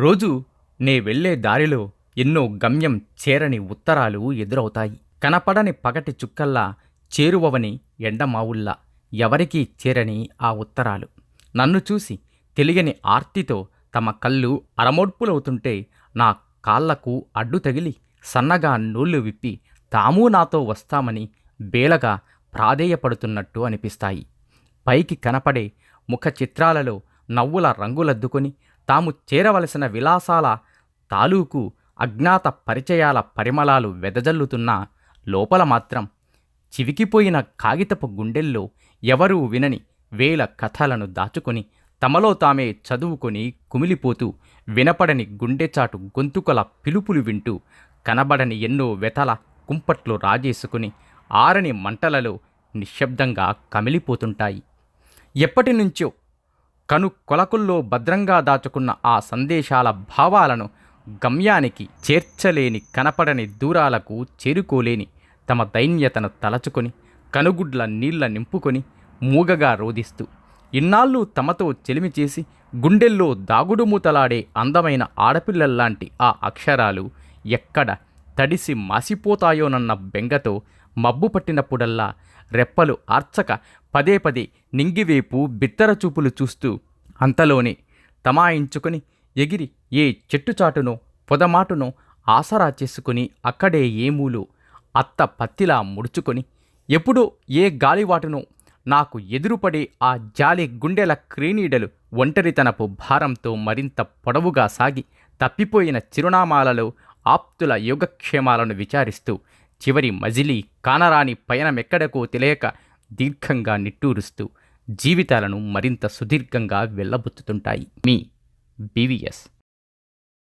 రోజు నే వెళ్ళే దారిలో ఎన్నో గమ్యం చేరని ఉత్తరాలు ఎదురవుతాయి. కనపడని పగటి చుక్కల్లా చేరువవని ఎండమావుల్లా ఎవరికీ చేరని ఆ ఉత్తరాలు. నన్ను చూసి తెలియని ఆర్తితో తమ కళ్ళు అరమోడ్పులవుతుంటే నా కాళ్ళకు అడ్డు తగిలి సన్నగా నూళ్ళు విప్పి తాము నాతో వస్తామని బేలగా ప్రాధేయపడుతున్నట్టు అనిపిస్తాయి. పైకి కనపడే ముఖ చిత్రాలలో నవ్వుల రంగులద్దుకొని తాము చేరవలసిన విలాసాల తాలూకు అజ్ఞాత పరిచయాల పరిమళాలు వెదజల్లుతున్నా లోపల మాత్రం చివికిపోయిన కాగితపు గుండెల్లో ఎవరూ వినని వేల కథలను దాచుకొని తమలో తామే చదువుకొని కుమిలిపోతూ వినపడని గుండెచాటు గొంతుకల పిలుపులు వింటూ కనబడని ఎన్నో వెతల కుంపట్లు రాజేసుకుని ఆరని మంటలలో నిశ్శబ్దంగా కమిలిపోతుంటాయి. ఎప్పటి నుంచో కను కొలకుల్లో భద్రంగా దాచుకున్న ఆ సందేశాల భావాలను గమ్యానికి చేర్చలేని కనపడని దూరాలకు చేరుకోలేని తమ దైన్యతను తలచుకొని కనుగుడ్ల నీళ్ళ నింపుకొని మూగగా రోదిస్తూ ఇన్నాళ్ళు తమతో చెలిమి చేసి గుండెల్లో దాగుడుమూతలాడే అందమైన ఆడపిల్లల్లాంటి ఆ అక్షరాలు ఎక్కడ తడిసి మాసిపోతాయోనన్న బెంగతో మబ్బు పట్టినప్పుడల్లా రెప్పలు ఆర్చక పదే పదే నింగివేపు బిత్తర చూపులు చూస్తూ అంతలోనే తమాయించుకొని ఎగిరి ఏ చెట్టుచాటునో పొదమాటునో ఆసరా చేసుకుని అక్కడే ఏమూలో అత్త పత్తిలా ముడుచుకొని ఎప్పుడో ఏ గాలివాటునో నాకు ఎదురుపడే ఆ జాలి గుండెల క్రీనీడలు ఒంటరితనపు భారంతో మరింత పొడవుగా సాగి తప్పిపోయిన చిరునామాలలో ఆప్తుల యోగక్షేమాలను విచారిస్తూ చివరి మజిలీ కానరాని పయనమెక్కడకో తెలియక దీర్ఘంగా నిట్టూరుస్తూ జీవితాలను మరింత సుదీర్ఘంగా వెళ్ళబుచ్చుతుంటాయి మీ బీవీఎస్